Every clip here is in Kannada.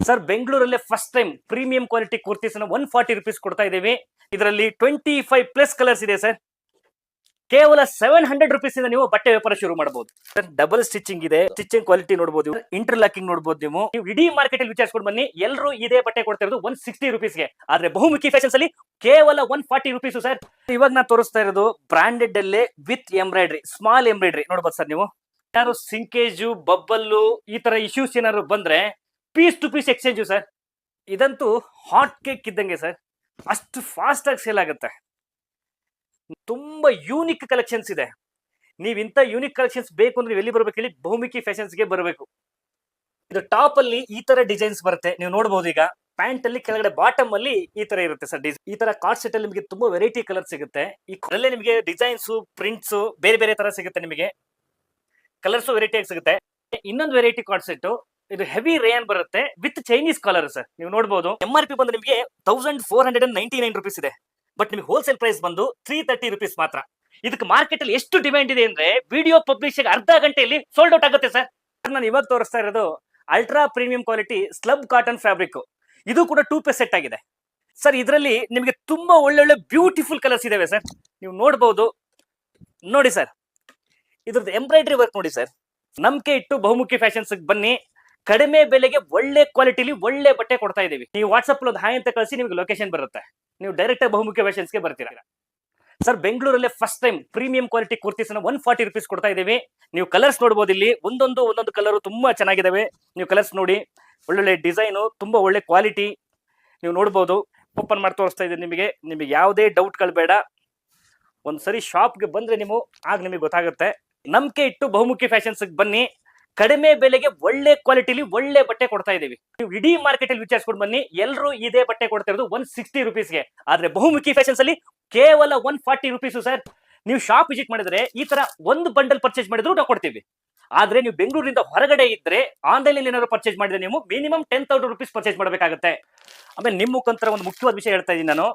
Sir ಬೆಂಗಳೂರಲ್ಲೇ first time premium quality kurtis one forty rupees ಕೊಡ್ತಾ ಇದ್ದೀವಿ ಇದರಲ್ಲಿ ಟ್ವೆಂಟಿ ಫೈವ್ ಪ್ಲಸ್ ಕಲರ್ಸ್ ಇದೆ ಸರ್ ಕೇವಲ ಸೆವೆನ್ ಹಂಡ್ರೆಡ್ ರುಪೀಸ್ ಇಂದ ನೀವು ಬಟ್ಟೆ ವ್ಯಾಪಾರ ಶುರು ಮಾಡಬಹುದು ಸರ್ ಡಬಲ್ ಸ್ಟಿಚಿಂಗ್ ಇದೆ ಸ್ಟಿಚಿಂಗ್ ಕ್ವಾಲಿಟಿ ನೋಡಬಹುದು ಇಂಟರ್ಲಾಕಿಂಗ್ ನೋಡಬಹುದು ನೀವು ನೀವು ಇಡೀ ಮಾರ್ಕೆಟ್ ಅಲ್ಲಿ ವಿಚಾರಿಸ್ಕೊಂಡು ಬನ್ನಿ ಎಲ್ಲರೂ ಇದೇ ಬಟ್ಟೆ ಕೊಡ್ತಾ ಇರೋದು ಒನ್ ಸಿಕ್ಸ್ಟಿ ರುಪೀಸ್ಗೆ ಆದ್ರೆ ಬಹುಮುಖಿ ಫ್ಯಾಷನ್ಸ್ ಅಲ್ಲಿ ಕೇವಲ ಒನ್ ಫಾರ್ಟಿ ರುಪೀಸ್ ಸರ್ ಇವಾಗ ನಾ ತೋರಿಸ್ತಾ ಇರೋದು ಬ್ರಾಂಡೆಡ್ ಅಲ್ಲೇ ವಿತ್ ಎಂಬ್ರಾಯ್ಡ್ರಿ ಸ್ಮಾಲ್ ಎಂಬ್ರಾಯ್ಡ್ರಿ ನೋಡಬಹುದು ಸರ್ ನೀವು ಯಾರು ಸಿಂಕೇಜು ಬಬ್ಬಲ್ಲು ಈ ತರ ಇಶ್ಯೂಸ್ ಏನಾದ್ರು ಬಂದ್ರೆ piece to piece exchange sir. ಇದಂತೂ ಹಾಟ್ ಕೇಕ್ ಇದ್ದಂಗೆ ಸರ್. ಅಷ್ಟು ಫಾಸ್ಟಾಗಿ ಸೇಲ್ ಆಗುತ್ತೆ. ತುಂಬ ಯೂನಿಕ್ ಕಲೆಕ್ಷನ್ಸ್ ಇದೆ. ನೀವು ಇಂಥ ಯೂನಿಕ್ ಕಲೆಕ್ಷನ್ಸ್ ಬೇಕು ಅಂದ್ರೆ ಎಲ್ಲಿ ಬರ್ಬೇಕು ಹೇಳಿ ಬಹುಮುಖಿ ಫ್ಯಾಷನ್ಸ್ಗೆ ಬರಬೇಕು. ಇದು ಟಾಪ್ ಅಲ್ಲಿ ಈ ತರ ಡಿಸೈನ್ಸ್ ಬರುತ್ತೆ. ನೀವು ನೋಡಬಹುದು ಈಗ. ಪ್ಯಾಂಟ್ ಅಲ್ಲಿ ಕೆಳಗಡೆ ಬಾಟಮ್ ಅಲ್ಲಿ ಈ ತರ ಇರುತ್ತೆ ಸರ್ ಈ ತರ ಕಾರ್ಡ್ ಸೆಟ್ ಅಲ್ಲಿ ನಿಮಗೆ ತುಂಬಾ ವೆರೈಟಿ ಕಲರ್ ಸಿಗುತ್ತೆ. ಈ ಕಲರ್ ನಿಮಗೆ ಡಿಸೈನ್ಸ್, ಪ್ರಿಂಟ್ಸ್, ಬೇರೆ ಬೇರೆ ತರ ಸಿಗುತ್ತೆ ನಿಮಗೆ. ಕಲರ್ಸ್ ವೆರೈಟಿ ಆಗಿ ಸಿಗುತ್ತೆ. ಇನ್ನೊಂದು ವೆರೈಟಿ ಕಾರ್ಡ್ ಸೆಟ್ ಇದು ಹೆವಿ ರೇನ್ ಬರುತ್ತೆ ವಿತ್ ಚೈನೀಸ್ ಕಾಲರ್ ಸರ್ ನೀವು ನೋಡಬಹುದು ಎಂ ಆರ್ ಪಿ ಬಂದು ನಿಮಗೆ thousand four hundred and ninety nine rupees ಇದೆ. ಬಟ್ ನಿಮಗೆ ಹೋಲ್ಸೇಲ್ ಪ್ರೈಸ್ ಬಂದು ತ್ರೀ ತರ್ಟಿ ರುಪೀಸ್ ಮಾತ್ರ. ಇದಕ್ಕೆ ಮಾರ್ಕೆಟ್ ಅಲ್ಲಿ ಎಷ್ಟು ಡಿಮ್ಯಾಂಡ್ ಇದೆ ಅಂದ್ರೆ ವಿಡಿಯೋ ಪಬ್ಲಿಷ್ ಅರ್ಧ ಗಂಟೆಯಲ್ಲಿ ಸೋಲ್ಡ್ ಔಟ್ ಆಗುತ್ತೆ ಸರ್ ನಾನು ಇವಾಗ ತೋರಿಸ್ತಾ ಇರೋದು ultra premium quality slub cotton fabric ಇದು ಕೂಡ ಟೂ ಪೀಸ್ ಸೆಟ್ ಆಗಿದೆ. ಸರ್ ಇದರಲ್ಲಿ ನಿಮಗೆ ತುಂಬಾ ಒಳ್ಳೊಳ್ಳೆ ಬ್ಯೂಟಿಫುಲ್ ಕಲರ್ಸ್ ಇದಾವೆ ಸರ್ ನೀವು ನೋಡಬಹುದು ನೋಡಿ ಸರ್ ಇದ್ರದ್ದು ಎಂಬ್ರಾಯ್ಡ್ರಿ ವರ್ಕ್ ನೋಡಿ ಸರ್ ನಂಬಿಕೆ ಇಟ್ಟು ಬಹುಮುಖಿ ಫ್ಯಾಷನ್ಸ್ ಬನ್ನಿ. ಕಡಿಮೆ ಬೆಲೆಗೆ ಒಳ್ಳೆ ಕ್ವಾಲಿಟಿಲಿ ಒಳ್ಳೆ ಬಟ್ಟೆ ಕೊಡ್ತಾ ಇದೀವಿ ನೀವು ವಾಟ್ಸಪ್ ಒಂದು ಹಾಯ್ ಅಂತ ಕಳಿಸಿ ನಿಮಗೆ ಲೊಕೇಶನ್ ಬರುತ್ತೆ. ನೀವು ಡೈರೆಕ್ಟ್ ಆಗಿ ಬಹುಮುಖಿ ಫ್ಯಾಷನ್ಸ್ಗೆ ಬರ್ತೀರಾ. Sir ಬೆಂಗಳೂರಲ್ಲೇ first time premium quality kurtis one forty rupees ಕೊಡ್ತಾ ಇದ್ದೀವಿ. ನೀವು ಕಲರ್ಸ್ ನೋಡಬಹುದು ಇಲ್ಲಿ. ಒಂದೊಂದು ಒಂದೊಂದು ಕಲರ್ ತುಂಬಾ ಚೆನ್ನಾಗಿದಾವೆ. ನೀವು ಕಲರ್ಸ್ ನೋಡಿ. ಒಳ್ಳೊಳ್ಳೆ ಡಿಸೈನು ತುಂಬಾ ಒಳ್ಳೆ ಕ್ವಾಲಿಟಿ ನೀವು ನೋಡ್ಬೋದು. ಓಪನ್ ಮಾಡಿ ತೋರಿಸ್ತಾ ಇದ್ದೀನಿ ನಿಮಗೆ. ನಿಮಗೆ ಯಾವುದೇ ಡೌಟ್ಗಳು ಬೇಡ. ಒಂದ್ಸರಿ ಶಾಪ್ಗೆ ಬಂದ್ರೆ ನೀವು, ಆಗ ನಿಮಗೆ ಗೊತ್ತಾಗುತ್ತೆ. ನಂಬಿಕೆ ಇಟ್ಟು ಬಹುಮುಖಿ ಫ್ಯಾಷನ್ಸ್ಗೆ ಬನ್ನಿ. ಕಡಿಮೆ ಬೆಲೆಗೆ ಒಳ್ಳೆ ಕ್ವಾಲಿಟಿಲಿ ಒಳ್ಳೆ ಬಟ್ಟೆ ಕೊಡ್ತಾ ಇದೀವಿ ನೀವು ಇಡೀ ಮಾರ್ಕೆಟ್ ಅಲ್ಲಿ ವಿಚಾರಿಸ್ಕೊಂಡು ಬನ್ನಿ ಎಲ್ಲರೂ ಇದೇ ಬಟ್ಟೆ ಕೊಡ್ತಾ ಇರೋದು ಒನ್ ಸಿಕ್ಸ್ಟಿ ರುಪೀಸ್ಗೆ ಆದ್ರೆ ಬಹುಮುಖಿ ಫ್ಯಾಷನ್ಸ್ ಅಲ್ಲಿ ಕೇವಲ ಒನ್ ಫಾರ್ಟಿ ರುಪೀಸ್ ಸರ್. ನೀವು ಶಾಪ್ ವಿಸಿಟ್ ಮಾಡಿದ್ರೆ ಈ ತರ ಒಂದು ಬಂಡಲ್ ಪರ್ಚೇಸ್ ಮಾಡಿದ್ರು ನಾವು ಕೊಡ್ತೀವಿ. ಆದ್ರೆ ನೀವು ಬೆಂಗಳೂರಿಂದ ಹೊರಗಡೆ ಇದ್ರೆ ಆನ್ಲೈನ್ ಅಲ್ಲಿ ಏನಾದ್ರು ಪರ್ಚೇಸ್ ಮಾಡಿದ್ರೆ ನೀವು minimum ten thousand rupees purchase ಮಾಡಬೇಕಾಗುತ್ತೆ. ಆಮೇಲೆ ನಿಮ್ಮ ಮುಖಾಂತರ ಒಂದು ಮುಖ್ಯವಾದ ವಿಷಯ ಹೇಳ್ತಾ ಇದ್ದೀನಿ ನಾನು.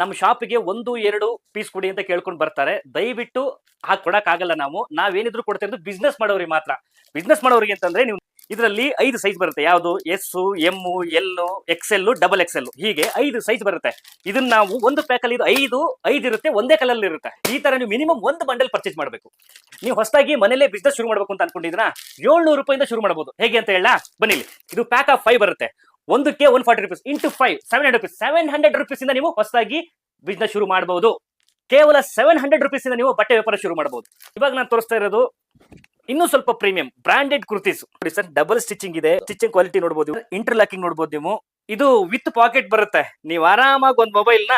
ನಮ್ಮ ಶಾಪಿಗೆ ಒಂದು, ಎರಡು ಪೀಸ್ ಕೊಡಿ ಅಂತ ಕೇಳ್ಕೊಂಡು ಬರ್ತಾರೆ. ದಯವಿಟ್ಟು ಹಾಗೆ ಕೊಡಕ್ಕಾಗಲ್ಲ ನಾವು. ನಾವೇನಿದ್ರು ಕೊಡ್ತಾ ಇರೋದು ಬಿಸ್ನೆಸ್ ಮಾಡೋರಿಗೆ ಮಾತ್ರ. ಬಿಸ್ನೆಸ್ ಮಾಡೋರಿಗೆ ಅಂತಂದ್ರೆ ನೀವು ಇದರಲ್ಲಿ ಐದು ಸೈಜ್ ಬರುತ್ತೆ. ಯಾವುದು? S M L XL double XL ಹೀಗೆ ಐದು ಸೈಜ್ ಬರುತ್ತೆ. ಇದನ್ನ ನಾವು ಒಂದು ಪ್ಯಾಕ್ ಅಲ್ಲಿ ಇದು ಐದು ಐದು ಇರುತ್ತೆ, ಒಂದೇ ಕಲರ್ ಇರುತ್ತೆ. ಈ ತರ ನೀವು ಮಿನಿಮಮ್ ಒಂದು ಬಂಡಲ್ ಪರ್ಚೇಸ್ ಮಾಡಬೇಕು. ನೀವು ಹೊಸದಾಗಿ ಮನೇಲೆ ಬಿಸ್ನೆಸ್ ಶುರು ಮಾಡಬೇಕು ಅಂತ ಅನ್ಕೊಂಡಿದ್ರ ಏಳ್ನೂರು ರೂಪಾಯಿಂದ ಶುರು ಮಾಡಬಹುದು ಹೇಗೆ ಅಂತ ಹೇಳ ಬನ್ನಿ ಇದು ಪ್ಯಾಕ್ ಆಫ್ ಫೈವ್ ಬರುತ್ತೆ. ಒಂದಕ್ಕೆ one forty rupees into five seven hundred rupees seven hundred rupees ಇಂದ ನೀವು ಹೊಸದಾಗಿ ಬಿಸ್ನೆಸ್ ಶುರು ಮಾಡಬಹುದು ಕೇವಲ ಸೆವೆನ್ ಹಂಡ್ರೆಡ್ ರುಪೀಸ್ ಇಂದ ನೀವು ಬಟ್ಟೆ ವ್ಯಾಪಾರ ಶುರು ಮಾಡಬಹುದು ಇವಾಗ ನಾನು ತೋರಿಸ್ತಾ ಇರೋದು ಇನ್ನೂ ಸ್ವಲ್ಪ ಪ್ರೀಮಿಯಂ ಬ್ರಾಂಡೆಡ್ ಕುರ್ತೀಸ್ ನೋಡಿ ಸರ್ ಡಬಲ್ ಸ್ಟಿಚಿಂಗ್ ಇದೆ. ಸ್ಟಿಚಿಂಗ್ ಕ್ವಾಲಿಟಿ ನೋಡಬಹುದು ಇಂಟರ್ಲಾಕಿಂಗ್ ನೋಡಬಹುದು ನೀವು. ಇದು ವಿತ್ ಪಾಕೆಟ್ ಬರುತ್ತೆ. ನೀವು ಆರಾಮಾಗಿ ಒಂದು ಮೊಬೈಲ್ನ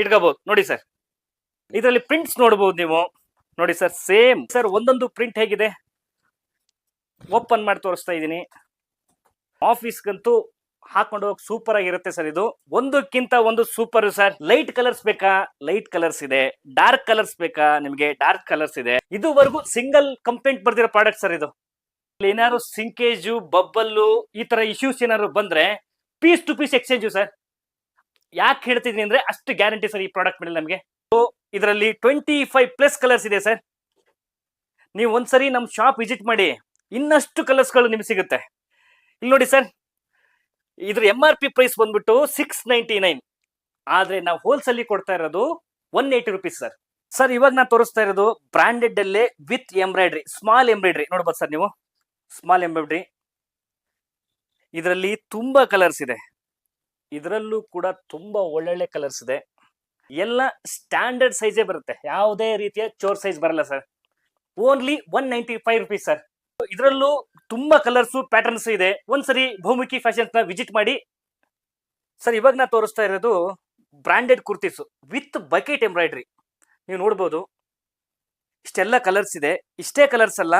ಇಟ್ಕೋಬಹುದು ನೋಡಿ ಸರ್, ಇದರಲ್ಲಿ ಪ್ರಿಂಟ್ಸ್ ನೋಡಬಹುದು ನೀವು. ನೋಡಿ ಸರ್ ಸೇಮ್ ಸರ್, ಒಂದೊಂದು ಪ್ರಿಂಟ್ ಹೇಗಿದೆ? ಓಪನ್ ಮಾಡಿ ತೋರಿಸ್ತಾ ಇದ್ದೀನಿ. ಆಫೀಸ್ಗಂತೂ ಹಾಕೊಂಡು ಹೋಗಿ ಸೂಪರ್ ಆಗಿರುತ್ತೆ ಸರ್ ಇದು. ಒಂದಕ್ಕಿಂತ ಒಂದು ಸೂಪರ್ ಸರ್. ಲೈಟ್ ಕಲರ್ಸ್ ಬೇಕಾ? ಲೈಟ್ ಕಲರ್ಸ್ ಇದೆ. ಡಾರ್ಕ್ ಕಲರ್ಸ್ ಬೇಕಾ? ನಿಮಗೆ ಡಾರ್ಕ್ ಕಲರ್ಸ್ ಇದೆ. ಇದುವರೆಗೂ ಸಿಂಗಲ್ ಕಂಪ್ಲೇಂಟ್ ಬರ್ದಿರೋ ಪ್ರಾಡಕ್ಟ್ ಸರ್ ಇದು. ಏನಾದ್ರು ಸಿಂಕೇಜು ಬಬ್ಬಲ್ಲು ಈ ತರ ಇಶ್ಯೂಸ್ ಏನಾದ್ರು ಬಂದ್ರೆ piece to piece exchange sir. ಯಾಕೆ ಹೇಳ್ತಿದ್ದೀನಿ ಅಂದ್ರೆ ಅಷ್ಟು ಗ್ಯಾರಂಟಿ ಸರ್ ಈ ಪ್ರಾಡಕ್ಟ್ ಮೇಲೆ ನಮಗೆ. ಇದರಲ್ಲಿ ಟ್ವೆಂಟಿ ಫೈವ್ ಪ್ಲಸ್ ಕಲರ್ಸ್ ಇದೆ ಸರ್. ನೀವು ಒಂದ್ಸರಿ ನಮ್ಮ ಶಾಪ್ ವಿಸಿಟ್ ಮಾಡಿ ಇನ್ನಷ್ಟು ಕಲರ್ಸ್ಗಳು ನಿಮ್ಗೆ ಸಿಗುತ್ತೆ. ಇಲ್ಲಿ ನೋಡಿ ಸರ್. ಇದ್ರ ಎಂ ಆರ್ ಪಿ ಪ್ರೈಸ್ ಬಂದ್ಬಿಟ್ಟು ಸಿಕ್ಸ್ ನೈಂಟಿ ನೈನ್ ಆದ್ರೆ ನಾವು ಹೋಲ್ಸೇಲ್ ಕೊಡ್ತಾ ಇರೋದು one eighty rupees sir sir ಇವಾಗ ನಾನು ತೋರಿಸ್ತಾ ಇರೋದು ಬ್ರಾಂಡೆಡ್ ಅಲ್ಲೇ ವಿತ್ ಎಂಬ್ರಾಯ್ಡ್ರಿ ಸ್ಮಾಲ್ ಎಂಬ್ರಾಯ್ಡ್ರಿ ನೋಡ್ಬೋದು ಸರ್ ನೀವು? ಸ್ಮಾಲ್ ಎಂಬ್ರಾಯ್ಡ್ರಿ ಇದರಲ್ಲಿ ತುಂಬಾ ಕಲರ್ಸ್ ಇದೆ. ಇದರಲ್ಲೂ ಕೂಡ ತುಂಬಾ ಒಳ್ಳೊಳ್ಳೆ ಕಲರ್ಸ್ ಇದೆ. ಎಲ್ಲ ಸ್ಟ್ಯಾಂಡರ್ಡ್ ಸೈಜೇ ಬರುತ್ತೆ. ಯಾವುದೇ ರೀತಿಯ ಚೋರ್ ಸೈಜ್ ಬರಲ್ಲ sir only one ninety five rupees sir ಇದರಲ್ಲೂ ತುಂಬಾ ಕಲರ್ಸ್ ಪ್ಯಾಟರ್ನ್ಸ್ ಇದೆ. ಒಂದ್ಸರಿ ಬಹುಮುಖಿ ಫ್ಯಾಷನ್ಸ್ನ ವಿಸಿಟ್ ಮಾಡಿ. ಸರ್, ಇವಾಗ ನಾ ತೋರಿಸ್ತಾ ಇರೋದು branded kurtis with bucket embroidery ನೀವು ನೋಡ್ಬೋದು. ಇಷ್ಟೆಲ್ಲ ಕಲರ್ಸ್ ಇದೆ. ಇಷ್ಟೇ ಕಲರ್ಸ್ ಅಲ್ಲ.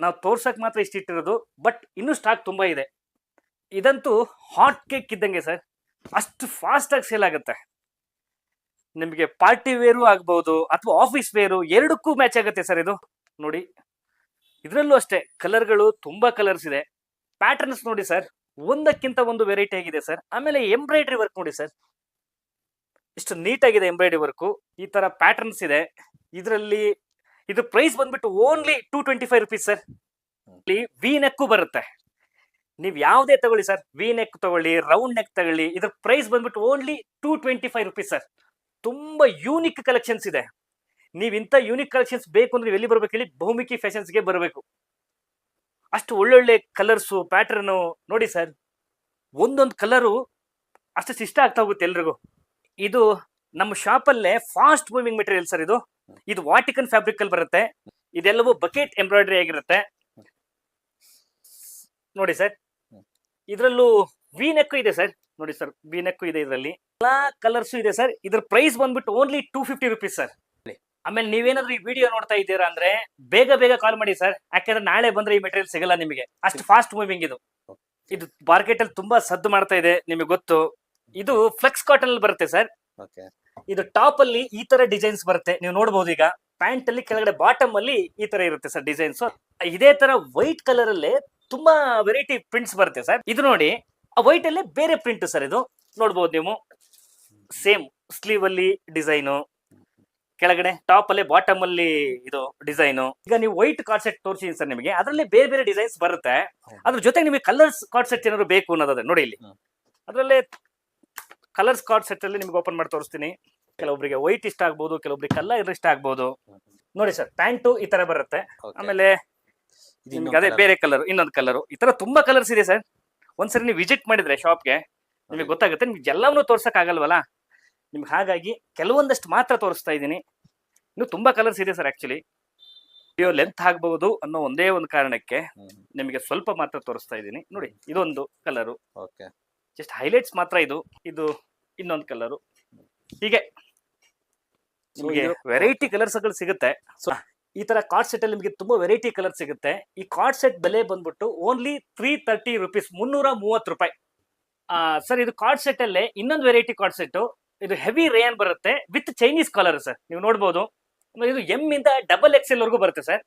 ನಾವು ತೋರ್ಸಕ್ ಮಾತ್ರ ಇಷ್ಟು ಇಟ್ಟಿರೋದು ಬಟ್ ಇನ್ನೂ ಸ್ಟಾಕ್ ತುಂಬಾ ಇದೆ. ಇದಂತೂ ಹಾಟ್ ಕೇಕ್ ಇದ್ದಂಗೆ ಸರ್. ಅಷ್ಟು ಫಾಸ್ಟ್ ಆಗಿ ಸೇಲ್ ಆಗುತ್ತೆ. ನಿಮಗೆ ಪಾರ್ಟಿ ವೇರು ಆಗ್ಬಹುದು ಅಥವಾ ಆಫೀಸ್ ವೇರು ಎರಡಕ್ಕೂ ಮ್ಯಾಚ್ ಆಗುತ್ತೆ ಸರ್ ಇದು. ನೋಡಿ. ಇದರಲ್ಲೂ ಅಷ್ಟೇ ಕಲರ್ಗಳು ತುಂಬಾ ಕಲರ್ಸ್ ಇದೆ. ಪ್ಯಾಟರ್ನ್ಸ್ ನೋಡಿ ಸರ್, ಒಂದಕ್ಕಿಂತ ಒಂದು ವೆರೈಟಿ ಆಗಿದೆ ಸರ್. ಆಮೇಲೆ ಎಂಬ್ರಾಯ್ಡ್ರಿ ವರ್ಕ್ ನೋಡಿ ಸರ್. ಇಷ್ಟು ನೀಟಾಗಿದೆ ಎಂಬ್ರಾಯ್ಡ್ರಿ ವರ್ಕು. ಈ ತರ ಪ್ಯಾಟರ್ನ್ಸ್ ಇದೆ. ಇದರಲ್ಲಿ ಇದು ಪ್ರೈಸ್ ಬಂದ್ಬಿಟ್ಟು only two twenty five rupees sir. V neck ಬರುತ್ತೆ. ನೀವು ಯಾವುದೇ ತಗೊಳ್ಳಿ ಸರ್. ವಿ ನೆಕ್ ತಗೊಳ್ಳಿ ರೌಂಡ್ ನೆಕ್ ತಗೊಳ್ಳಿ, ಇದ್ರ ಪ್ರೈಸ್ ಬಂದ್ಬಿಟ್ಟು only two twenty five rupees sir. ತುಂಬಾ ಯೂನಿಕ್ ಕಲೆಕ್ಷನ್ಸ್ ಇದೆ. ನೀವು ಇಂಥ ಯೂನಿಕ್ ಕಲೆಕ್ಷನ್ಸ್ ಬೇಕು ಅಂದ್ರೆ ಎಲ್ಲಿ ಬರ್ಬೇಕು ಹೇಳಿ ಬಹುಮುಖಿ ಫ್ಯಾಷನ್ಸ್ಗೆ ಬರಬೇಕು. ಅಷ್ಟು ಒಳ್ಳೊಳ್ಳೆ ಕಲರ್ಸು ಪ್ಯಾಟರ್ನು ನೋಡಿ ಸರ್ ಒಂದೊಂದು ಕಲರು ಅಷ್ಟು ಇಷ್ಟ ಆಗ್ತಾ ಹೋಗುತ್ತೆ ಎಲ್ರಿಗೂ. ಇದು ನಮ್ಮ ಶಾಪಲ್ಲೇ ಫಾಸ್ಟ್ ಮೂವಿಂಗ್ ಮೆಟೀರಿಯಲ್ ಸರ್ ಇದು. ಇದು ವಾಟಿಕನ್ ಫ್ಯಾಬ್ರಿಕ್ ಅಲ್ಲಿ ಬರುತ್ತೆ. ಇದೆಲ್ಲವೂ ಬಕೆಟ್ ಎಂಬ್ರಾಯ್ಡ್ರಿ ಆಗಿರುತ್ತೆ. ನೋಡಿ ಸರ್ ಇದರಲ್ಲೂ ವಿ ನೆಕ್ ಇದೆ ಸರ್ ನೋಡಿ ಸರ್ ವಿ ನೆಕ್ ಇದೆ ಇದರಲ್ಲಿ. ಎಲ್ಲಾ ಕಲರ್ಸ್ ಇದೆ ಸರ್ ಇದ್ರ ಪ್ರೈಸ್ ಬಂದ್ಬಿಟ್ಟು only two fifty rupees sir ಆಮೇಲೆ ನೀವೇನಾದ್ರೂ ಈ ವಿಡಿಯೋ ನೋಡ್ತಾ ಇದ್ದೀರಾ ಅಂದ್ರೆ ಬೇಗ ಬೇಗ ಕಾಲ್ ಮಾಡಿ ಸರ್ ಯಾಕಂದ್ರೆ ನಾಳೆ ಬಂದ್ರೆ ಈ ಮೆಟೀರಿಯಲ್ ಸಿಗಲ್ಲ ನಿಮಗೆ. ಅಷ್ಟು ಫಾಸ್ಟ್ ಮೂವಿಂಗ್ ಇದು. ಇದು ಮಾರ್ಕೆಟ್ ಅಲ್ಲಿ ತುಂಬಾ ಸದ್ದು ಮಾಡ್ತಾ ಇದೆ ನಿಮಗೆ ಗೊತ್ತು. ಇದು ಫ್ಲೆಕ್ಸ್ ಕಾಟನ್ ಅಲ್ಲಿ ಬರುತ್ತೆ ಸರ್ ಇದು ಟಾಪ್ ಅಲ್ಲಿ ಈ ತರ ಡಿಸೈನ್ಸ್ ಬರುತ್ತೆ. ನೀವು ನೋಡಬಹುದು ಈಗ. ಪ್ಯಾಂಟ್ ಅಲ್ಲಿ ಕೆಳಗಡೆ ಬಾಟಮ್ ಅಲ್ಲಿ ಈ ತರ ಇರುತ್ತೆ ಸರ್ ಡಿಸೈನ್ಸ್ ಇದೇ ತರ ವೈಟ್ ಕಲರ್ ಅಲ್ಲಿ ತುಂಬಾ ವೆರೈಟಿ ಪ್ರಿಂಟ್ಸ್ ಬರುತ್ತೆ ಸರ್ ಇದು ನೋಡಿ ಆ ವೈಟ್ ಅಲ್ಲೇ ಬೇರೆ ಪ್ರಿಂಟ್ ಸರ್ ಇದು. ನೋಡಬಹುದು ನೀವು. ಸೇಮ್ ಸ್ಲೀವ್ ಅಲ್ಲಿ ಡಿಸೈನು ಕೆಳಗಡೆ ಟಾಪ್ ಅಲ್ಲಿ ಬಾಟಮ್ ಅಲ್ಲಿ ಇದು ಡಿಸೈನ್ ಈಗ ನೀವು ವೈಟ್ ಕಾರ್ಡ್ ಸೆಟ್ ತೋರಿಸಿದೀನಿ ಸರ್ ನಿಮಗೆ. ಅದರಲ್ಲಿ ಬೇರೆ ಬೇರೆ ಡಿಸೈನ್ಸ್ ಬರುತ್ತೆ. ಅದ್ರ ಜೊತೆಗೆ ನಿಮಗೆ ಕಲರ್ಸ್ ಕಾರ್ಡ್ ಸೆಟ್ ಏನಾದ್ರು ಬೇಕು ಅನ್ನೋದಾದ್ರೆ ನೋಡಿ ಇಲ್ಲಿ. ಅದರಲ್ಲಿ ಕಲರ್ಸ್ ಕಾರ್ಡ್ ಸೆಟ್ ಅಲ್ಲಿ ನಿಮ್ಗೆ ಓಪನ್ ಮಾಡಿ ತೋರಿಸ್ತೀನಿ. ಕೆಲವೊಬ್ಬರಿಗೆ ವೈಟ್ ಇಷ್ಟ ಆಗ್ಬಹುದು ಕೆಲವೊಬ್ಬರಿಗೆ ಕಲರ್ ಇಷ್ಟ ಆಗ್ಬಹುದು ನೋಡಿ ಸರ್ ಪ್ಯಾಂಟು ಈ ತರ ಬರುತ್ತೆ. ಆಮೇಲೆ ನಿಮ್ಗೆ ಅದೇ ಬೇರೆ ಕಲರ್ ಇನ್ನೊಂದು ಕಲರ್ ಈ ತರ ತುಂಬಾ ಕಲರ್ಸ್ ಇದೆ ಸರ್. ಒಂದ್ಸರಿ ನೀವು ವಿಸಿಟ್ ಮಾಡಿದ್ರೆ ಶಾಪ್ಗೆ ನಿಮಗೆ ಗೊತ್ತಾಗುತ್ತೆ ನಿಮ್ಗೆ ಎಲ್ಲವನ್ನೂ ತೋರ್ಸಕ್ ಆಗಲ್ವಲ್ಲ ನಿಮ್ಗೆ ಹಾಗಾಗಿ ಕೆಲವೊಂದಷ್ಟು ಮಾತ್ರ ತೋರಿಸ್ತಾ ಇದ್ದೀನಿ. ಇನ್ನು ತುಂಬಾ ಕಲರ್ಸ್ ಇದೆ ಸರ್ ಆಕ್ಚುಲಿ ವಿಡಿಯೋ ಲೆಂತ್ ಆಗ್ಬಹುದು ಅನ್ನೋ ಒಂದೇ ಒಂದು ಕಾರಣಕ್ಕೆ ನಿಮಗೆ ಸ್ವಲ್ಪ ಮಾತ್ರ ತೋರಿಸ್ತಾ ಇದ್ದೀನಿ. ನೋಡಿ ಇದೊಂದು ಕಲರು ಓಕೆ. ಜಸ್ಟ್ ಹೈಲೈಟ್ಸ್ ಮಾತ್ರ ಇದು. ಇದು ಇನ್ನೊಂದು ಕಲರು ಹೀಗೆ ನಿಮಗೆ ವೆರೈಟಿ ಕಲರ್ಸ್ಗಳು ಸಿಗುತ್ತೆ. ಸೊ ಈ ತರ ಕಾರ್ಡ್ ಸೆಟ್ ಅಲ್ಲಿ ನಿಮಗೆ ತುಂಬಾ ವೆರೈಟಿ ಕಲರ್ ಸಿಗುತ್ತೆ. ಈ ಕಾರ್ಡ್ ಸೆಟ್ ಬೆಲೆ ಬಂದ್ಬಿಟ್ಟು ಓನ್ಲಿ ತ್ರೀ ತರ್ಟಿ ರುಪೀಸ್ ಮುನ್ನೂರ ಮೂವತ್ತು ರೂಪಾಯಿ. ಸರ್ ಇದು ಕಾರ್ಡ್ ಸೆಟ್ ಅಲ್ಲೇ ಇನ್ನೊಂದು ವೆರೈಟಿ ಕಾರ್ಡ್ ಸೆಟ್ ಇದು ಹೆವಿ ರೇಯನ್ ಬರುತ್ತೆ ವಿತ್ ಚೈನೀಸ್ ಕಾಲರ್ ಸರ್ ನೀವು ನೋಡ್ಬೋದು. ಇದು ಎಂ ಇಂದ ಡಬಲ್ ಎಕ್ಸ್ ಎಲ್ ವರೆಗೂ ಬರುತ್ತೆ ಸರ್.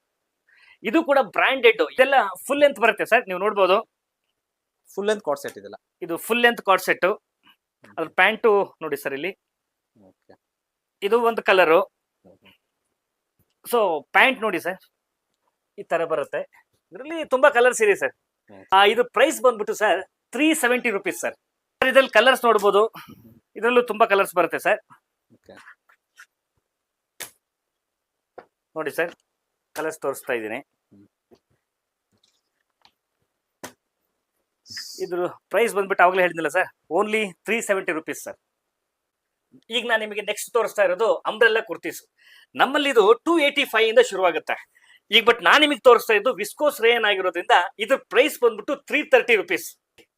ಇದು ಕೂಡ ಬ್ರಾಂಡೆಡ್ ಇದೆಲ್ಲ ಫುಲ್ ಲೆಂತ್ ಬರುತ್ತೆ ಸರ್ ನೀವು ನೋಡ್ಬೋದು. ಫುಲ್ ಲೆಂತ್ ಕಾಟ್ ಸೆಟ್ ಇದೆಲ್ಲ. ಇದು ಫುಲ್ ಲೆಂತ್ ಕಾರ್ಡ್ ಸೆಟ್ ಅದ್ರ ಪ್ಯಾಂಟು ನೋಡಿ ಸರ್ ಇಲ್ಲಿ. ಇದು ಒಂದು ಕಲರು ಸೊ ಪ್ಯಾಂಟ್ ನೋಡಿ ಸರ್. ಈ ತರ ಬರುತ್ತೆ. ಇದರಲ್ಲಿ ತುಂಬಾ ಕಲರ್ಸ್ ಇದೆ ಸರ್. ಇದು ಪ್ರೈಸ್ ಬಂದ್ಬಿಟ್ಟು sir three seventy rupees sir. ಇದ್ರಲ್ಲಿ ಕಲರ್ಸ್ ನೋಡ್ಬೋದು. ಇದರಲ್ಲೂ ತುಂಬಾ ಕಲರ್ಸ್ ಬರುತ್ತೆ ಸರ್ ನೋಡಿ ಸರ್ ಕಲರ್ಸ್ ತೋರಿಸ್ತಾ ಇದ್ದೀನಿ. ಇದ್ರ ಪ್ರೈಸ್ ಬಂದ್ಬಿಟ್ಟು ಅವಾಗಲೇ ಹೇಳಿದ್ನಲ್ಲ sir only three seventy rupees sir ಈಗ ನಾನು ನಿಮಗೆ ನೆಕ್ಸ್ಟ್ ತೋರಿಸ್ತಾ ಇರೋದು ಅಂಬ್ರೆಲ್ಲ ಕುರ್ತೀಸ್ ನಮ್ಮಲ್ಲಿ ಇದು ಟೂ ಏಯ್ಟಿ ಫೈವ್ ಇಂದ ಶುರುವಾಗುತ್ತೆ. ಈಗ ಬಟ್ ನಾನು ನಿಮಗೆ ತೋರಿಸ್ತಾ ಇದ್ದು ವಿಸ್ಕೋಸ್ ರೇನ್ ಆಗಿರೋದ್ರಿಂದ ಇದ್ರ ಪ್ರೈಸ್ ಬಂದ್ಬಿಟ್ಟು ತ್ರೀ ತರ್ಟಿ ರುಪೀಸ್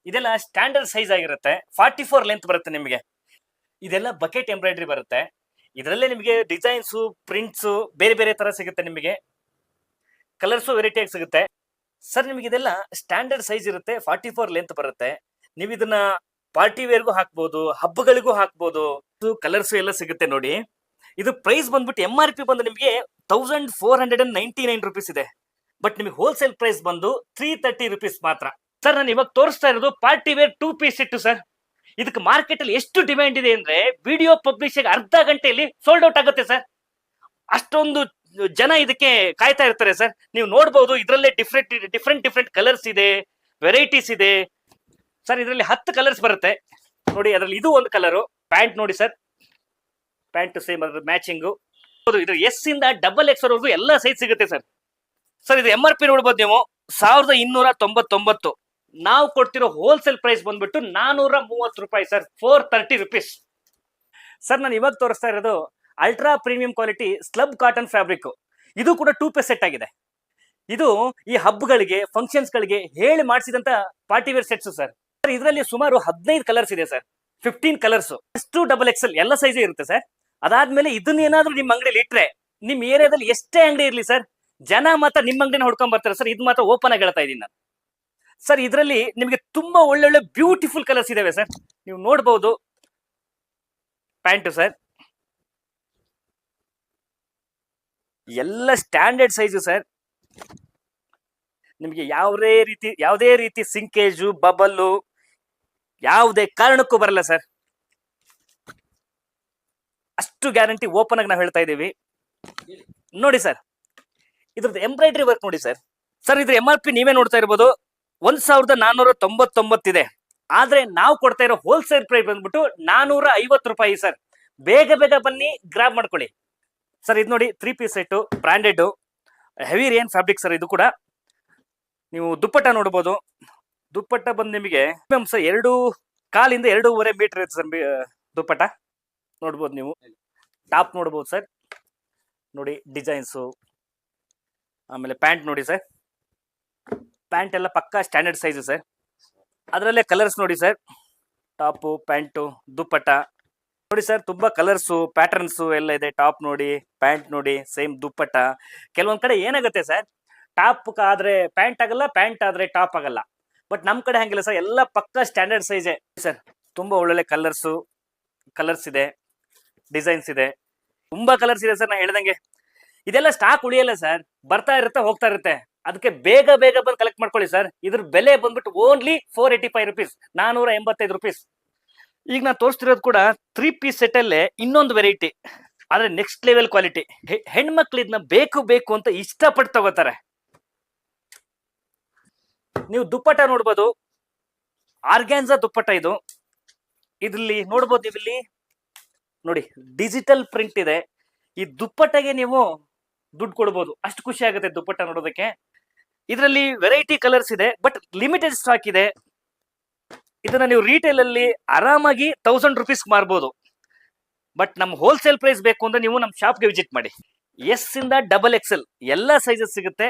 ಇದೆಲ್ಲ ಸ್ಟ್ಯಾಂಡರ್ಡ್ ಸೈಜ್ ಆಗಿರುತ್ತೆ ಫಾರ್ಟಿ ಫೋರ್ ಲೆಂತ್ ಬರುತ್ತೆ ನಿಮಗೆ. ಇದೆಲ್ಲ ಬಕೆಟ್ ಎಂಬ್ರಾಯ್ಡ್ರಿ ಬರುತ್ತೆ. ಇದರಲ್ಲೇ ನಿಮಗೆ ಡಿಸೈನ್ಸು ಪ್ರಿಂಟ್ಸು ಬೇರೆ ಬೇರೆ ತರ ಸಿಗುತ್ತೆ ನಿಮಗೆ. ಕಲರ್ಸು ವೆರೈಟಿ ಆಗಿ ಸಿಗುತ್ತೆ. ಸರ್ ನಿಮಗೆ ಇದೆಲ್ಲ ಸ್ಟ್ಯಾಂಡರ್ಡ್ ಸೈಜ್ ಇರುತ್ತೆ ಫಾರ್ಟಿ ಫೋರ್ ಲೆಂತ್ ಬರುತ್ತೆ. ನೀವು ಇದನ್ನ ಪಾರ್ಟಿ ವೇರ್ಗೂ ಹಾಕ್ಬೋದು, ಹಬ್ಬಗಳಿಗೂ ಹಾಕ್ಬೋದು ಕಲರ್ಸ್ ಎಲ್ಲ ಸಿಗುತ್ತೆ ನೋಡಿ. ಇದು ಪ್ರೈಸ್ ಬಂದ್ಬಿಟ್ಟು ಎಂ ಆರ್ ಪಿ ಬಂದು ನಿಮಗೆ thousand four hundred and ninety nine rupees ಇದೆ. ಬಟ್ ನಿಮಗೆ ಹೋಲ್ಸೇಲ್ ಪ್ರೈಸ್ ಬಂದು ತ್ರೀ ತರ್ಟಿ ರುಪೀಸ್ ಮಾತ್ರ. ಸರ್ ನಾನು ಇವಾಗ ತೋರಿಸ್ತಾ ಇರೋದು ಪಾರ್ಟಿ ವೇರ್ ಟೂ ಪೀಸ್ ಇಟ್ಟು ಸರ್ ಇದಕ್ಕೆ ಮಾರ್ಕೆಟ್ ಅಲ್ಲಿ ಎಷ್ಟು ಡಿಮ್ಯಾಂಡ್ ಇದೆ ಅಂದ್ರೆ ವಿಡಿಯೋ ಪಬ್ಲಿಷ್ ಅರ್ಧ ಗಂಟೆಯಲ್ಲಿ ಸೋಲ್ಡ್ ಔಟ್ ಆಗುತ್ತೆ ಸರ್ ಅಷ್ಟೊಂದು ಜನ ಇದಕ್ಕೆ ಕಾಯ್ತಾ ಇರ್ತಾರೆ ಸರ್ ನೀವು ನೋಡ್ಬೋದು ಇದರಲ್ಲೇ ಡಿಫ್ರೆಂಟ್ ಡಿಫ್ರೆಂಟ್ ಡಿಫ್ರೆಂಟ್ ಕಲರ್ಸ್ ಇದೆ ವೆರೈಟೀಸ್ ಇದೆ. ಸರ್ ಇದರಲ್ಲಿ ಹತ್ತು ಕಲರ್ಸ್ ಬರುತ್ತೆ. ನೋಡಿ, ಅದರಲ್ಲಿ ಇದು ಒಂದು ಕಲರು ಪ್ಯಾಂಟ್ ನೋಡಿ ಸರ್ ಪ್ಯಾಂಟ್ ಸೇಮ್ ಅದ್ರ ಮ್ಯಾಚಿಂಗು ಹೌದು ಇದು ಎಸ್ ಇಂದ ಡಬಲ್ ಎಕ್ಸ್ ವರೆಗೂ ಎಲ್ಲ ಸೈಜ್ ಸಿಗುತ್ತೆ ಸರ್ ಸರ್ ಇದು ಎಂ ಆರ್ ಪಿ ನೋಡ್ಬೋದು ನೀವು. ಸಾವಿರದ ಇನ್ನೂರ ತೊಂಬತ್ತೊಂಬತ್ತು. ನಾವು ಕೊಡ್ತಿರೋ ಹೋಲ್ಸೇಲ್ ಪ್ರೈಸ್ ಬಂದ್ಬಿಟ್ಟು ನಾನೂರ ಮೂವತ್ತು ರೂಪಾಯಿ sir four thirty rupees sir ನಾನು ಇವಾಗ ತೋರಿಸ್ತಾ ಇರೋದು ultra premium quality slub cotton fabric ಇದು ಕೂಡ ಟೂ ಪೀಸ್ ಸೆಟ್ ಆಗಿದೆ. ಇದು ಈ ಹಬ್ಗಳಿಗೆ ಫಂಕ್ಷನ್ಸ್ಗಳಿಗೆ ಹೇಳಿ ಮಾಡಿಸಿದಂತ party wear sets sir sir ಇದರಲ್ಲಿ ಸುಮಾರು ಹದಿನೈದು ಕಲರ್ಸ್ ಇದೆ ಸರ್ ಫಿಫ್ಟೀನ್ ಕಲರ್ಸ್ ಎಷ್ಟು ಡಬಲ್ ಎಕ್ಸೆಲ್ ಎಲ್ಲ ಸೈಜ್ ಇರುತ್ತೆ ಸರ್ ಅದಾದ್ಮೇಲೆ ಇದನ್ನ ಏನಾದ್ರೂ ನಿಮ್ಮ ಅಂಗಡಿಯಲ್ಲಿ ಇಟ್ರೆ ನಿಮ್ ಏರಿಯಾದಲ್ಲಿ ಎಷ್ಟೇ ಅಂಗಡಿ ಇರಲಿ ಸರ್ ಜನ ಮಾತ್ರ ನಿಮ್ಮ ಅಂಗಡಿನ ಹುಡ್ಕೊಂಡ್ ಬರ್ತಾರೆ ಸರ್ ಇದು ಮಾತ್ರ ಓಪನ್ ಆಗಿ ಹೇಳ್ತಾ ಇದ್ದೀನಿ ನಾನು. ಸರ್ ಇದರಲ್ಲಿ ನಿಮಗೆ ತುಂಬಾ ಒಳ್ಳೊಳ್ಳೆ ಬ್ಯೂಟಿಫುಲ್ ಕಲರ್ಸ್ ಇದಾವೆ ಸರ್ ನೀವು ನೋಡಬಹುದು ಪ್ಯಾಂಟು ಸರ್ ಎಲ್ಲ ಸ್ಟ್ಯಾಂಡರ್ಡ್ ಸೈಜು ಸರ್ ನಿಮಗೆ ಯಾವುದೇ ರೀತಿ ಯಾವುದೇ ರೀತಿ ಸಿಂಕೇಜು ಬಬಲ್ಲು ಯಾವುದೇ ಕಾರಣಕ್ಕೂ ಬರಲ್ಲ ಸರ್ ಅಷ್ಟು ಗ್ಯಾರಂಟಿ ಓಪನ್ ಆಗಿ ನಾವು ಹೇಳ್ತಾ ಇದ್ದೀವಿ. ನೋಡಿ ಸರ್ ಇದ್ರದ್ದು ಎಂಬ್ರಾಯ್ಡ್ರಿ ವರ್ಕ್ ನೋಡಿ ಸರ್ ಸರ್ ಇದ್ರ ಎಂ ಪಿ ನೀವೇ ನೋಡ್ತಾ ಇರ್ಬೋದು. ಒಂದ್ ಸಾವಿರದ ನಾನೂರ ತೊಂಬತ್ತೊಂಬತ್ತಿದೆ ಆದ್ರೆ ನಾವು ಕೊಡ್ತಾ ಇರೋ ಹೋಲ್ಸೇಲ್ ಪ್ರೈಸ್ ಬಂದ್ಬಿಟ್ಟು ನಾನೂರ ಐವತ್ತು ರೂಪಾಯಿ ಸರ್ ಬೇಗ ಬೇಗ ಬನ್ನಿ ಗ್ರಾಬ್ ಮಾಡ್ಕೊಳ್ಳಿ. ಸರ್ ಇದು ನೋಡಿ three piece set branded heavy rayon fabric sir ಇದು ಕೂಡ. ನೀವು ದುಪ್ಪಟ್ಟ ನೋಡ್ಬೋದು. ದುಪ್ಪಟ್ಟ ಬಂದು ನಿಮಗೆ ಸರ್ ಎರಡು, ಕಾಲಿಂದ ಎರಡೂವರೆ ಮೀಟರ್ ಇರುತ್ತೆ ಸರ್ ದುಪ್ಪಟ್ಟ. ನೋಡ್ಬೋದು ನೀವು. ಟಾಪ್ ನೋಡ್ಬೋದು ಸರ್ ನೋಡಿ ಡಿಸೈನ್ಸು ಆಮೇಲೆ ಪ್ಯಾಂಟ್ ನೋಡಿ ಸರ್ ಪ್ಯಾಂಟ್ ಎಲ್ಲ ಪಕ್ಕಾ ಸ್ಟ್ಯಾಂಡರ್ಡ್ ಸೈಜು ಸರ್. ಅದರಲ್ಲೇ ಕಲರ್ಸ್ ನೋಡಿ ಸರ್. ಟಾಪು ಪ್ಯಾಂಟು ದುಪ್ಪಟ್ಟ ನೋಡಿ ಸರ್, ತುಂಬ ಕಲರ್ಸು ಪ್ಯಾಟರ್ನ್ಸು ಎಲ್ಲ ಇದೆ. ಟಾಪ್ ನೋಡಿ ಪ್ಯಾಂಟ್ ನೋಡಿ ಸೇಮ್ ದುಪ್ಪಟ್ಟ ಕೆಲವೊಂದು ಕಡೆ ಏನಾಗುತ್ತೆ ಸರ್ ಟಾಪ್ ಆದರೆ ಪ್ಯಾಂಟ್ ಆಗಲ್ಲ ಪ್ಯಾಂಟ್ ಆದರೆ ಟಾಪ್ ಆಗಲ್ಲ. ಬಟ್ ನಮ್ಮ ಕಡೆ ಹಂಗಿಲ್ಲ ಸರ್. ಎಲ್ಲ ಪಕ್ಕ ಸ್ಟ್ಯಾಂಡರ್ಡ್ ಸೈಜೇ ಸರ್, ತುಂಬ ಒಳ್ಳೊಳ್ಳೆ ಕಲರ್ಸು ಕಲರ್ಸ್ ಇದೆ. ಡಿಸೈನ್ಸ್ ಇದೆ. ತುಂಬ ಕಲರ್ಸ್ ಇದೆ ಸರ್ ನಾನು ಹೇಳ್ದಂಗೆ. ಇದೆಲ್ಲ ಸ್ಟಾಕ್ ಉಳಿಯಲ್ಲ ಸರ್. ಬರ್ತಾ ಇರುತ್ತೆ, ಹೋಗ್ತಾ ಇರುತ್ತೆ. ಅದಕ್ಕೆ ಬೇಗ ಬೇಗ ಬಂದು ಕಲೆಕ್ಟ್ ಮಾಡ್ಕೊಳ್ಳಿ ಸರ್ ಇದ್ರ ಬೆಲೆ ಬಂದ್ಬಿಟ್ಟು only four eighty five rupees ನಾನೂರ ಎಂಬತ್ತೈದು ರುಪೀಸ್ ಈಗ ನಾನು ತೋರಿಸ್ತಿರೋದು ಕೂಡ ತ್ರೀ ಪೀಸ್ ಸೆಟ್ ಅಲ್ಲೇ ಇನ್ನೊಂದು ವೆರೈಟಿ ಆದ್ರೆ ನೆಕ್ಸ್ಟ್ ಲೆವೆಲ್ ಕ್ವಾಲಿಟಿ ಹೆಣ್ಮಕ್ಳು ಇದನ್ನ ಬೇಕು ಬೇಕು ಅಂತ ಇಷ್ಟಪಟ್ಟು ತಗೋತಾರೆ. ನೀವು ದುಪ್ಪಟ್ಟ ನೋಡ್ಬೋದು. ಆರ್ಗ್ಯಾನ್ಸ ದುಪ್ಪಟ್ಟ ಇದು. ಇದ್ರಲ್ಲಿ ನೋಡ್ಬೋದು ನೀವು ಇಲ್ಲಿ. ನೋಡಿ ಡಿಜಿಟಲ್ ಪ್ರಿಂಟ್ ಇದೆ. ಈ ದುಪ್ಪಟ್ಟಗೆ ನೀವು ದುಡ್ಡು ಕೊಡ್ಬೋದು. ಅಷ್ಟು ಖುಷಿ ಆಗುತ್ತೆ ದುಪ್ಪಟ್ಟ ನೋಡೋದಕ್ಕೆ. ಇದರಲ್ಲಿ ವೆರೈಟಿ ಕಲರ್ಸ್ ಇದೆ ಬಟ್ ಲಿಮಿಟೆಡ್ ಸ್ಟಾಕ್ ಇದೆ. ಇದನ್ನ ನೀವು ರೀಟೇಲ್ ಅಲ್ಲಿ ಆರಾಮಾಗಿ ತೌಸಂಡ್ ರುಪೀಸ್ ಮಾರ್ಬೋದು. ಬಟ್ ನಮ್ಮ ಹೋಲ್ಸೇಲ್ ಪ್ರೈಸ್ ಬೇಕು ಅಂದ್ರೆ ನೀವು ನಮ್ಮ ಶಾಪ್ಗೆ ವಿಸಿಟ್ ಮಾಡಿ. ಎಸ್ ಇಂದ ಡಬಲ್ ಎಕ್ಸೆಲ್ ಎಲ್ಲ ಸೈಜಸ್ ಸಿಗುತ್ತೆ.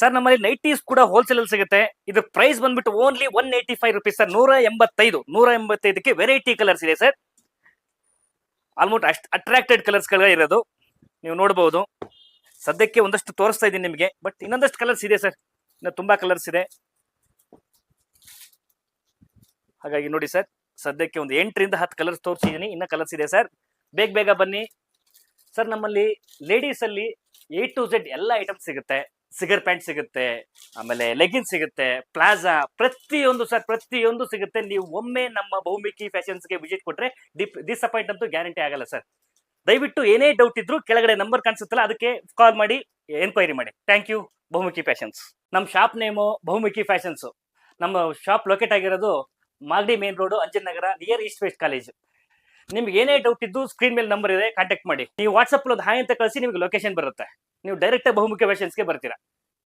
ಸರ್ ನಮ್ಮಲ್ಲಿ ನೈಟೀಸ್ ಕೂಡ ಹೋಲ್ಸೇಲ್ ಅಲ್ಲಿ ಸಿಗುತ್ತೆ. ಇದು ಪ್ರೈಸ್ ಬಂದ್ಬಿಟ್ಟು only one eighty five rupees sir ನೂರ ಎಂಬತ್ತೈದು, ನೂರ ಎಂಬತ್ತೈದಕ್ಕೆ ವೆರೈಟಿ ಕಲರ್ಸ್ ಇದೆ ಸರ್ ಆಲ್ಮೋಸ್ಟ್ ಅಷ್ಟು ಅಟ್ರಾಕ್ಟೆಡ್ ಕಲರ್ಸ್ ಇರೋದು. ನೀವು ನೋಡಬಹುದು ಸದ್ಯಕ್ಕೆ ಒಂದಷ್ಟು ತೋರಿಸ್ತಾ ಇದ್ದೀನಿ ನಿಮಗೆ ಬಟ್ ಇನ್ನೊಂದಷ್ಟು ಕಲರ್ಸ್ ಇದೆ ಸರ್ ಇನ್ನು ತುಂಬಾ ಕಲರ್ಸ್ ಇದೆ. ಹಾಗಾಗಿ ನೋಡಿ ಸರ್ ಸದ್ಯಕ್ಕೆ ಒಂದು ಎಂಟರಿಂದ ಹತ್ತು ಕಲರ್ಸ್ ತೋರಿಸಿದ್ದೀನಿ, ಇನ್ನೂ ಕಲರ್ಸ್ ಇದೆ ಸರ್ ಬೇಗ ಬೇಗ ಬನ್ನಿ. ಸರ್ ನಮ್ಮಲ್ಲಿ ಲೇಡೀಸಲ್ಲಿ ಎ ಟು ಝೆಡ್ ಎಲ್ಲ ಐಟಮ್ ಸಿಗುತ್ತೆ. ಸಿಗರ್ ಪ್ಯಾಂಟ್ ಸಿಗುತ್ತೆ, ಆಮೇಲೆ ಲೆಗಿನ್ ಸಿಗುತ್ತೆ ಪ್ಲಾಜಾ ಪ್ರತಿಯೊಂದು ಸರ್ ಪ್ರತಿಯೊಂದು ಸಿಗುತ್ತೆ. ನೀವು ಒಮ್ಮೆ ನಮ್ಮ ಬಹುಮುಖಿ ಫ್ಯಾಷನ್ಸ್ಗೆ ವಿಸಿಟ್ ಕೊಟ್ರೆ ಡಿಪ್ ಡಿಸಪಾಯಿಂಟ್ ಅಂತೂ ಗ್ಯಾರಂಟಿ ಆಗಲ್ಲ ಸರ್ ದಯವಿಟ್ಟು ಏನೇ ಡೌಟ್ ಇದ್ರು ಕೆಳಗಡೆ ನಂಬರ್ ಕಾಣಿಸುತ್ತಲ್ಲ, ಅದಕ್ಕೆ ಕಾಲ್ ಮಾಡಿ ಎನ್ಕ್ವೈರಿ ಮಾಡಿ. ಥ್ಯಾಂಕ್ ಯು ಬಹುಮುಖಿ ಫ್ಯಾಷನ್ಸ್ ನಮ್ಮ ಶಾಪ್ ನೇಮು ಬಹುಮುಖಿ ಫ್ಯಾಷನ್ಸ್ ನಮ್ಮ ಶಾಪ್ ಲೊಕೇಟ್ ಆಗಿರೋದು Magadi main road Anjan Nagar near East West college ನಿಮ್ಗೆ ಏನೇ ಡೌಟ್ ಇದ್ದು ಸ್ಕ್ರೀನ್ ಮೇಲೆ ನಂಬರ್ ಇದೆ ಕಾಂಟ್ಯಾಕ್ಟ್ ಮಾಡಿ. ನೀವು ವಾಟ್ಸಪ್ ಒಂದು ಹಾಯ್ ಅಂತ ಕಳಿಸಿ ನಿಮಗೆ ಲೊಕೇಶನ್ ಬರುತ್ತೆ. ನೀವು ಡೈರೆಕ್ಟ್ ಬಹುಮುಖಿ ಫ್ಯಾಷನ್ಸ್ಗೆ ಬರ್ತೀರಾ.